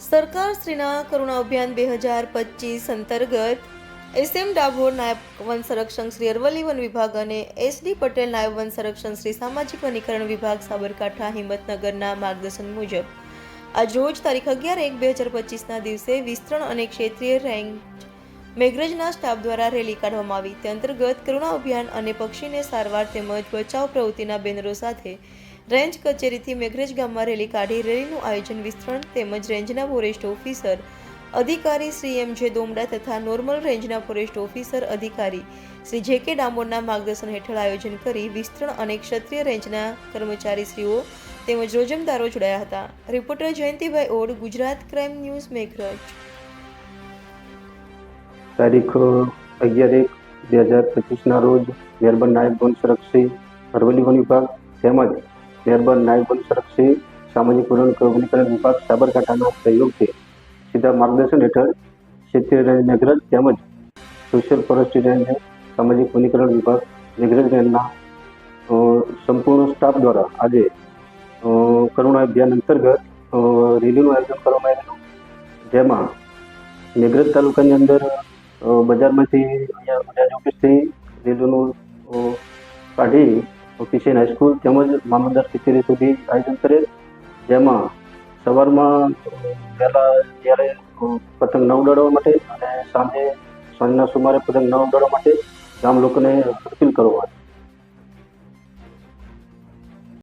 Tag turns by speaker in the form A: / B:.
A: સરકારશ્રીના કરુણા અભિયાન બે હજાર પચીસ અંતર્ગત એસએમ ડાભોર નાયબ વન સંરક્ષણ શ્રી અરવલ્લી વન વિભાગ અને એસડી પટેલ નાયબ વન સંરક્ષણ શ્રી સામાજિક વનીકરણ વિભાગ સાબરકાંઠા હિંમતનગરના માર્ગદર્શન મુજબ આજ રોજ તારીખ અગિયાર એક બે હજાર પચીસના દિવસે વિસ્તરણ અને ક્ષેત્રીય રેન્જ મેઘરજના સ્ટાફ દ્વારા રેલી કાઢવામાં આવી. તે અંતર્ગત કરુણા અભિયાન અને પક્ષીને સારવાર તેમજ બચાવ પ્રવૃત્તિના બેનરો સાથે રેન્જ કચેરીથી મેઘરજ ગામમાં રેલી કાઢી રેલીનું આયોજન વિસ્તરણ તેમજ રેન્જના ફોરેસ્ટ ઓફિસર અધિકારી શ્રી એમ જે દોમડા તથા નોર્મલ રેન્જના ફોરેસ્ટ ઓફિસર અધિકારી શ્રી જે કે ડામોરના માર્ગદર્શન હેઠળ આયોજન કરી વિસ્તરણ અને ક્ષત્રિય રેન્જના કર્મચારીશ્રીઓ તેમજ રોજમદારો જોડાયા હતા. Reporter Jayantibhai Od, Gujarat crime news, Meghraj.
B: તારીખ, અગિયાર એક બે હજાર પચીસના રોજ મહેરબાન નાયબ વન સંરક્ષી અરવલ્લી વન વિભાગ તેમજ મહેરબાન નાયબ વન સંરક્ષી સામાજિક વન વનીકરણ વિભાગ સાબરકાંઠાના સહયોગથી સીધા માર્ગદર્શન હેઠળ ક્ષેત્રીય મેઘરજ તેમજ સોશિયલ ફોરેસ્ટ્રી રેન્જ સામાજિક વનીકરણ વિભાગ મેઘરજ રેન્જના સંપૂર્ણ સ્ટાફ દ્વારા આજે કરુણા અભિયાન અંતર્ગત રેલીનું આયોજન કરવામાં આવેલું. જેમાં મેઘરજ તાલુકાની અંદર બજારમાંથી અહીંયા ઓફિસથી રેલીનું કાઢી ઓફિસિયન હાઈસ્કૂલ તેમજ મામલદાર કચેરી સુધી આયોજન કરેલ, જેમાં સવારમાં વહેલા જ્યારે પતંગ ન ઉડાડવા માટે અને સાંજે સાંજના સુમારે પતંગ ન ઉડાડવા માટે ગામ લોકોને અપીલ કરવા